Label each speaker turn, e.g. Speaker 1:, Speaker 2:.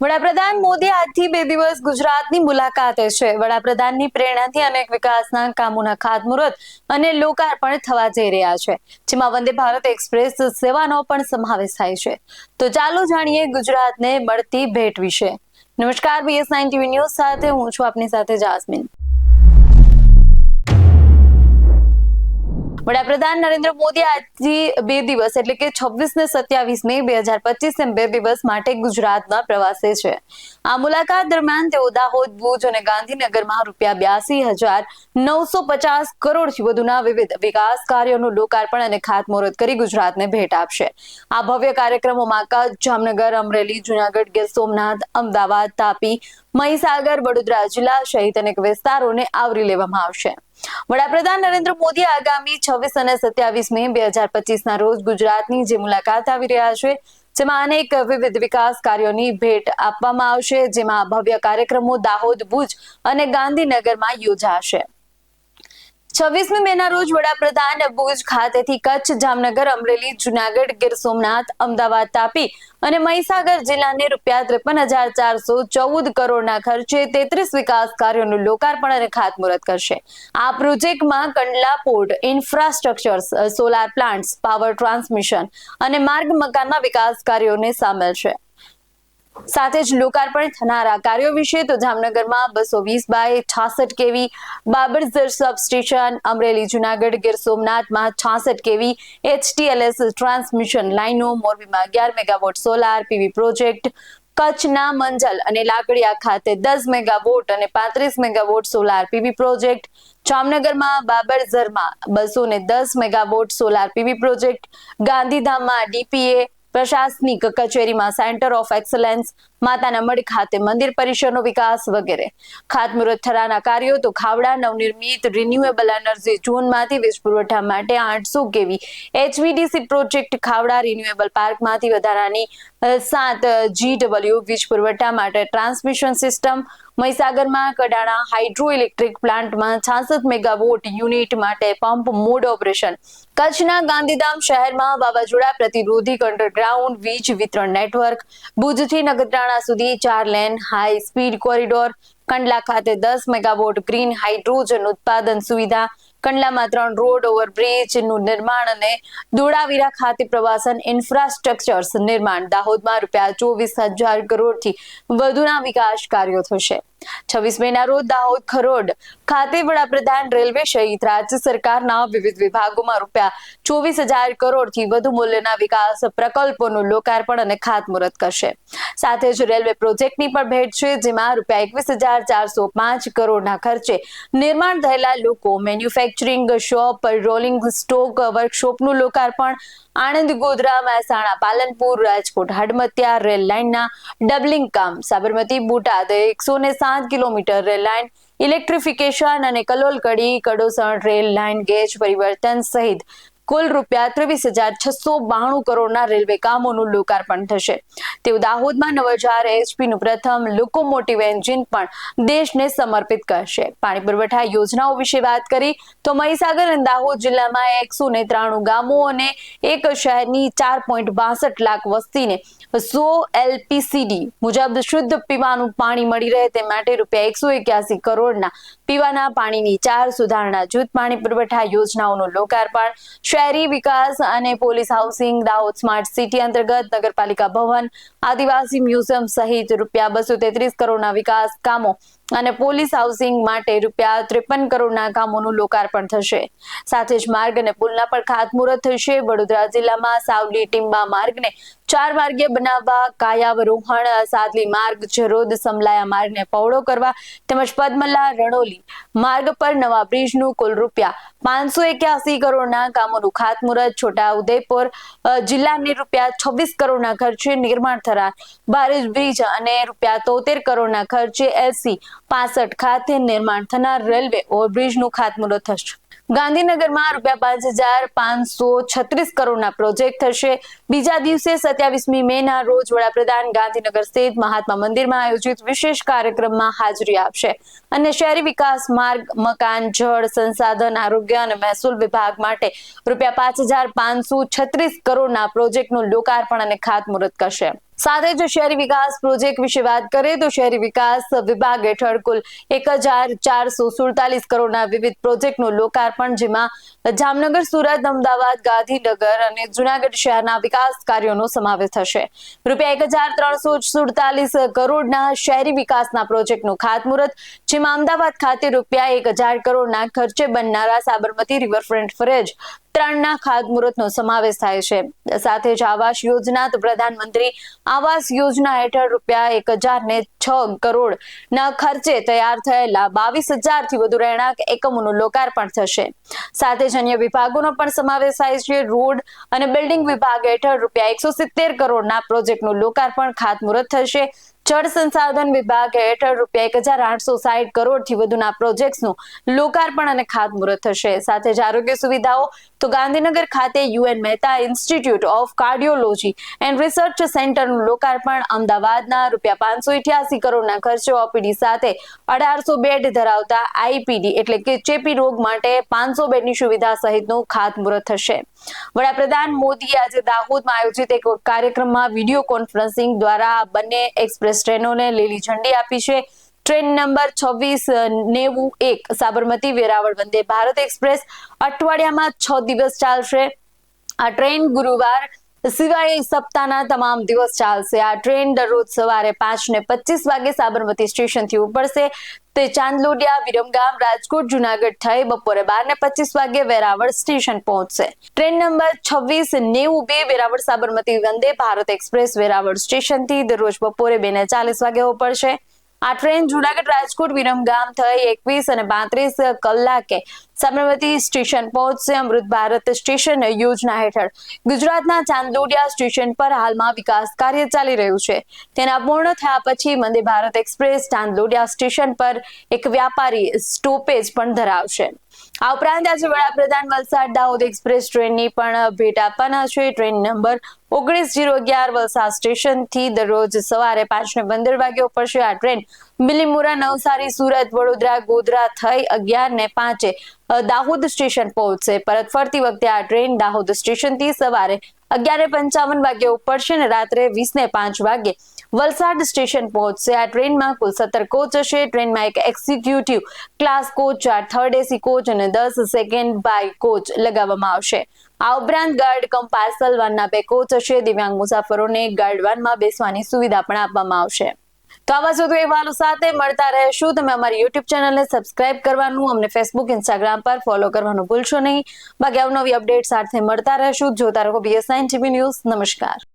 Speaker 1: વડાપ્રધાન મોદી આજથી બે દિવસ ગુજરાતની મુલાકાતે છે. વડાપ્રધાનની પ્રેરણાથી અનેક વિકાસના કામોના ખાતમુહૂર્ત અને લોકાર્પણ થવા જઈ રહ્યા છે. જેમાં વંદે ભારત એક્સપ્રેસ સેવાનો પણ સમાવેશ થાય છે. તો ચાલો જાણીએ ગુજરાતને મળતી ભેટ વિશે. નમસ્કાર બીએસ નાઇન ટીવી ન્યૂઝ સાથે હું છું આપની સાથે જાસ્મીન. વડાપ્રધાન નરેન્દ્ર મોદી આજથી બે દિવસ, એટલે કે છવ્વીસ ને સત્યાવીસ મે બે હજાર પચીસ એમ બે દિવસ માટે ગુજરાતમાં પ્રવાસે છે. આ મુલાકાત દરમિયાન તેઓ દાહોદ, ભુજ અને ગાંધીનગરમાં રૂપિયા બ્યાસી હજાર નવસો પચાસ કરોડથી વધુના વિવિધ વિકાસ કાર્યોનું લોકાર્પણ અને ખાતમુહૂર્ત કરી ગુજરાતને ભેટ આપશે. આ ભવ્ય કાર્યક્રમોમાં કચ્છ, જામનગર, અમરેલી, જુનાગઢ, ગીર સોમનાથ, અમદાવાદ, તાપી, મહીસાગર, વડોદરા જિલ્લા સહિત અનેક વિસ્તારોને આવરી લેવામાં આવશે. વડાપ્રધાન નરેન્દ્ર મોદી આગામી છવ્વીસ અને સત્યાવીસ મે બે હજાર પચીસ ના રોજ ગુજરાતની જે મુલાકાત આવી રહ્યા છે, જેમાં અનેક વિવિધ વિકાસ કાર્યોની ભેટ આપવામાં આવશે, જેમાં ભવ્ય કાર્યક્રમો દાહોદ, ભુજ અને ગાંધીનગરમાં યોજાશે. છવ્વીસમી મેના રોજ વડાપ્રધાન ભુજ ખાતેથી કચ્છ, જામનગર, અમરેલી, જુનાગઢ, ગીર સોમનાથ, અમદાવાદ તાપી અને મહીસાગર જિલ્લાને રૂપિયા ત્રેપન હજાર ચારસો ચૌદ કરોડના ખર્ચે તેત્રીસ વિકાસ કાર્યોનું લોકાર્પણ અને ખાતમુહૂર્ત કરશે. આ પ્રોજેક્ટમાં Kandla port, infrastructures, solar plants, power transmission અને માર્ગ મકાનના વિકાસ કાર્યોને સામેલ છે. સાથે જ લોકાર્પણ થનારા કાર્યો વિશે તો જામનગરમાં બસો વીસ બાય છાસઠ કેવી બાબરઝર સબસ્ટેશન, અમરેલી, જુનાગઢ, ગીર સોમનાથમાં છાસઠ કેવી એચટીએલએસ ટ્રાન્સમિશન લાઇનો મોરબીમાં અગિયાર મેગાવોટ સોલાર, પીવી પ્રોજેક્ટ, કચ્છના મંજલ અને લાકડિયા ખાતે દસ મેગાવોટ અને પાંત્રીસ મેગાવોટ સોલાર, પીવી પ્રોજેક્ટ, જામનગરમાં બાબરઝરમાં બસો ને દસ મેગાવોટ સોલાર, પીવી પ્રોજેક્ટ, ગાંધીધામમાં ડીપીએ પ્રશાસનિક કચેરીમાં સેન્ટર ઓફ એક્સલન્સ, માતાના મઢ ખાતે મંદિર પરિસરનો વિકાસ વગેરે. ખાતમુહૂર્ત થરાના કાર્યો તો ખાવડા, નવનિર્મિત રિન્યુએબલ એનર્જી ઝોનમાંથી વીજ પુરવઠા માટે આઠસો KV HVDC project Khavda renewable પાર્કમાંથી વધારાની સાત જીડબલ્યુ વીજ પુરવઠા માટે ટ્રાન્સમિશન સિસ્ટમ મહીસાગરમાં કડાણા હાઇડ્રો ઇલેક્ટ્રિક પ્લાન્ટમાં છાસઠ મેગાવોટ યુનિટ માટે પંપ મોડ ઓપરેશન. કચ્છના ગાંધીધામ શહેરમાં વાવાઝોડા પ્રતિરોધી અંડરગ્રાઉન્ડ વીજ વિતરણ નેટવર્ક. ભુજથી નગત્રાણા સુધી ચાર lane high speed corridor. Kandla ખાતે દસ મેગાવોટ ગ્રીન હાઇડ્રોજન ઉત્પાદન સુવિધા. કંડલામાં ત્રણ રોડ ઓવરબ્રિજનું નિર્માણ અને દોડાવીરા ખાતે પ્રવાસન ઇન્ફ્રાસ્ટ્રક્ચર્સ નિર્માણ. દાહોદમાં રૂપિયા ચોવીસ હજાર કરોડથી વધુના વિકાસ કાર્યો થશે. છવ્વીસ મેના રોજ દાહોદ ખરોડ ખાતે વડાપ્રધાન રેલવે સહિત રાજ્ય સરકારના વિવિધ વિભાગોમાં રૂપિયા ચોવીસ હજાર કરોડથી વધુ મૂલ્યના વિકાસ પ્રકલ્પોનું લોકાર્પણ અને ખાતમુહૂર્ત કરશે. સાથે જ રેલવે પ્રોજેક્ટની પણ ભેટ છે, જેમાં રૂપિયા એકવીસ હજાર ચારસો પાંચ કરોડના ખર્ચે નિર્માણ થયેલા loco, manufacturing shop, rolling stock, વર્કશોપનું લોકાર્પણ આણંદ, ગોધરા, મહેસાણા, પાલનપુર, રાજકોટ, હડમતિયા, રેલ લાઇનના ડબલિંગ કામ. સાબરમતી, બોટાદ, એકસો ને સાત કિલોમીટર રેલ લાઇન, ઇલેક્ટ્રિફિકેશન અને Kalol Kadi Kadosan rail line gauge પરિવર્તન સહિત કુલ રૂપિયા ત્રેવીસ હજાર છસો બાણું કરોડના રેલવે કામોનું લોકાર્પણ થશે. તેઓ દાહોદમાં નવ હજાર એચપીનું પ્રથમ લોકોમોટિવ એન્જિન પણ દેશને સમર્પિત કરશે. પાણી પુરવઠા યોજનાઓ વિશે વાત કરી તો મહીસાગર અને દાહોદ જિલ્લામાં એકસો ને ત્રાણું ગામો અને એક શહેરની ચાર પોઈન્ટ બાસઠ લાખ વસ્તીને સો એલપીસીડી મુજબ શુદ્ધ પીવાનું પાણી મળી રહે તે માટે રૂપિયા એકસો એક્યાસી કરોડના પીવાના પાણીની ચાર સુધારણા જૂથ પાણી પુરવઠા યોજનાઓનું લોકાર્પણ શહેરી વિકાસ અને police housing, Dahod smart city અંતર્ગત નગરપાલિકા ભવન, આદિવાસી મ્યુઝિયમ સહિત રૂપિયા બસો તેત્રીસ કરોડના વિકાસ કામો અને પોલીસ હાઉસિંગ માટે રૂપિયા ત્રેપન કરોડના કામોનું લોકાર્પણ થશે. સાથે જ માર્ગ અને પુલના પણ ખાતમુહૂર્ત થશે. વડોદરા જિલ્લામાં સાવલી ટીમ્બા માર્ગને ચાર માર્ગે બનાવવા કાયાવરોહણ સાદલી માર્ગ, જરોદ, સમલાયા માર્ગને પહોળો કરવા તેમજ પદ્મલા, રણોલી માર્ગ પર નવા બ્રિજનું કુલ રૂપિયા પાંચસો એક્યાસી કરોડના કામોનું ખાતમુહૂર્ત, છોટા ઉદયપુર જિલ્લાને રૂપિયા છવ્વીસ કરોડના ખર્ચે નિર્માણ થનાર બારેજ બ્રિજ અને રૂપિયા તોતેર કરોડના ખર્ચે એસી પાસઠ ખાતે નિર્માણ થનાર રેલવે ઓવરબ્રિજનું ખાતમુહૂર્ત થશે. ગાંધીનગરમાં રૂપિયા પાંચ હજાર પાંચસો છત્રીસ કરોડના પ્રોજેક્ટ થશે. બીજા દિવસે સત્યાવીસમી મે ના રોજ વડાપ્રધાન ગાંધીનગર સ્થિત મહાત્મા મંદિરમાં આયોજિત વિશેષ કાર્યક્રમમાં હાજરી આપશે. અને શહેરી વિકાસ માર્ગ, મકાન, જળ સંસાધન, આરોગ્ય અને મહેસૂલ વિભાગ માટે રૂપિયા પાંચ હજાર પાંચસો છત્રીસ કરોડના પ્રોજેક્ટનું લોકાર્પણ અને ખાતમુહૂર્ત કરશે. સાથે જ શહેરી વિકાસ પ્રોજેક્ટ વિશે વાત કરીએ તો શહેરી વિકાસ વિભાગ હેઠળ કુલ એક હજાર ચારસો સુડતાલીસ કરોડના વિવિધ પ્રોજેક્ટનું લોકાર્પણ, જેમાં જામનગર, સુરત, અમદાવાદ, ગાંધીનગર અને જુનાગઢ શહેરના વિકાસ કાર્યોનો સમાવેશ થશે. રૂપિયા એક હજાર ત્રણસો સુડતાલીસ કરોડના શહેરી વિકાસના પ્રોજેક્ટનું ખાતમુહૂર્ત જેમાં અમદાવાદ ખાતે રૂપિયા એક હજાર કરોડના ખર્ચે બનનારા સાબરમતી રિવરફ્રન્ટ ફ્રેજ ત્રણના ખાતમુહૂર્તનો સમાવેશ થાય છે. સાથે જ આવાસ યોજના તો પ્રધાનમંત્રી આવાસ યોજના હેઠળ રૂપિયા એક હજાર ને છ કરોડ ના ખર્ચે તૈયાર થયેલા બાવીસ હજારથી વધુ રહેણાંક એકમોનું લોકાર્પણ થશે. સાથે જ અન્ય વિભાગોનો પણ સમાવેશ થાય છે. રોડ અને બિલ્ડિંગ વિભાગ હેઠળ રૂપિયા એકસો સિત્તેર કરોડના પ્રોજેક્ટનું લોકાર્પણ ખાતમુહૂર્ત થશે. જળ સંસાધન વિભાગ હેઠળ રૂપિયા એક હજાર આઠસો સાઠ કરોડથી વધુના પ્રોજેક્ટ્સનું લોકાર્પણ અને ખાતમુહૂર્ત થશે. સાથે જ આરોગ્ય સુવિધાઓ, તો ગાંધીનગર ખાતે UN Mehta institute of cardiology and research સેન્ટરનું લોકાર્પણ, અમદાવાદના રૂપિયા પાંચસો ઇઠ્યાસી કરોડના ખર્ચે ઓપીડી સાથે અઢારસો બેડ ધરાવતા આઈપીડી એટલે કે ચેપી રોગ માટે પાંચસો બેડની સુવિધા સહિતનું ખાતમુહૂર્ત થશે. વડાપ્રધાન મોદીએ આજે દાહોદમાં આયોજિત એક કાર્યક્રમમાં વીડિયો કોન્ફરન્સિંગ દ્વારા બંને એક્સપ્રેસ ટ્રેનોને લીલી ઝંડી આપી છે. ટ્રેન નંબર છવ્વીસ નેવું, એક, સાબરમતી, વેરાવળ, વંદે ભારત એક્સપ્રેસ અઠવાડિયામાં છ દિવસ ચાલશે. આ ટ્રેન ગુરુવાર સિવાય સપ્તાહના તમામ દિવસ ચાલશે. આ ટ્રેન દરરોજ સવારે પાંચ ને પચીસ વાગે સાબરમતી સ્ટેશનથી ઉપડશે. તે ચાંદલોડિયા, વિરમગામ, રાજકોટ, જુનાગઢ થઈ બપોરે બાર ને પચીસ વાગે વેરાવળ સ્ટેશન પહોંચશે. ટ્રેન નંબર છવ્વીસ નેવું બે વેરાવળ સાબરમતી વંદે ભારત એક્સપ્રેસ વેરાવળ સ્ટેશનથી દરરોજ બપોરે બે ને ચાલીસ વાગે ઉપડશે. આ ટ્રેન જુનાગઢ રાજકોટ વિરમગામ થઈ એકવીસ અને પાંત્રીસ કલાકે સાબરમતી સ્ટેશન પહોંચશે અમૃત ભારત સ્ટેશન યોજના હેઠળ. ગુજરાતના ચાંદોડિયા સ્ટેશન પર હાલમાં વિકાસ કાર્ય ચાલી રહ્યું છે. તેના પૂર્ણ થયા પછી વંદે ભારત એક્સપ્રેસ ચાંદોડિયા સ્ટેશન પર એક વ્યાપારી સ્ટોપેજ પણ ધરાવશે. આ ઉપરાંત આજે વડાપ્રધાન વલસાડ દાહોદ એક્સપ્રેસ ટ્રેનની પણ ભેટ આપવાના છે. ટ્રેન નંબર ઓગણીસ જીરો અગિયાર વલસાડ સ્ટેશનથી દરરોજ સવારે પાંચ ને પંદર વાગે ઉપડશે. આ ટ્રેન મિલીમુરા, નવસારી, સુરત, વડોદરા, ગોધરા થઈ અગિયાર ને પાંચે દાહોદ સ્ટેશન પહોંચશે. પરત ફરતી વખતે આ ટ્રેન દાહોદ સ્ટેશનથી સવારે અગિયાર પંચાવન વાગે ઉપડશે અને રાત્રે વીસ ને પાંચ વાગે વલસાડ સ્ટેશન પહોંચશે. આ ટ્રેનમાં કુલ સત્તર કોચ હશે. ટ્રેનમાં એક એક્ઝિક્યુટિવ ક્લાસ કોચ ચાર થર્ડ એસી કોચ અને દસ સેકન્ડ બાય કોચ લગાવવામાં આવશે. આ ઉપરાંત ગાર્ડ કમ પાર્સલ વાનના બે કોચ હશે. દિવ્યાંગ મુસાફરોને ગાર્ડ વાનમાં બેસવાની સુવિધા પણ આપવામાં આવશે. તો આવા વધુ અહેવાલો સાથે મળતા રહેશું. તમે અમારી યુટ્યુબ ચેનલને સબસ્ક્રાઇબ કરવાનું, અમને ફેસબુક ઇન્સ્ટાગ્રામ પર ફોલો કરવાનું ભૂલશો નહીં. બાકી અવનવી અપડેટ સાથે મળતા રહેશું. જોતા રહો બીએસઆઈન ટીવી ન્યૂઝ નમસ્કાર.